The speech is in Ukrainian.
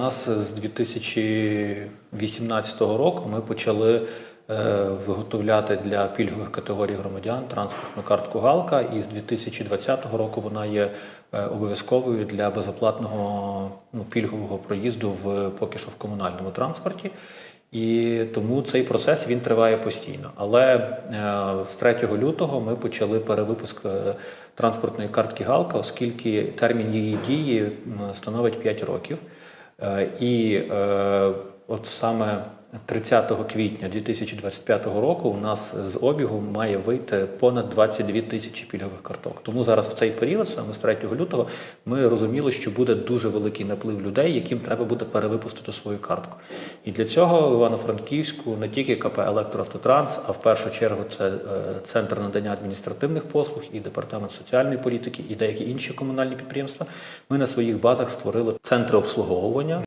У нас з 2018 року ми почали е, виготовляти для пільгових категорій громадян транспортну картку Галка, і з 2020 року вона є е, обов'язковою для безоплатного ну, пільгового проїзду в поки що в комунальному транспорті. І тому цей процес він триває постійно. Але е, з 3 лютого ми почали перевипуск транспортної картки Галка, оскільки термін її дії становить 5 років. Е, І е, от саме 30 квітня 2025 року у нас з обігу має вийти понад 22 тисячі пільгових карток. Тому зараз в цей період, саме з 3 лютого, ми розуміли, що буде дуже великий наплив людей, яким треба буде перевипустити свою картку. І для цього в Івано-Франківську не тільки КП «Електроавтотранс», а в першу чергу це е, центр надання адміністративних послуг і департамент соціальної політики, і деякі інші комунальні підприємства. Ми на своїх базах створили центри обслуговування.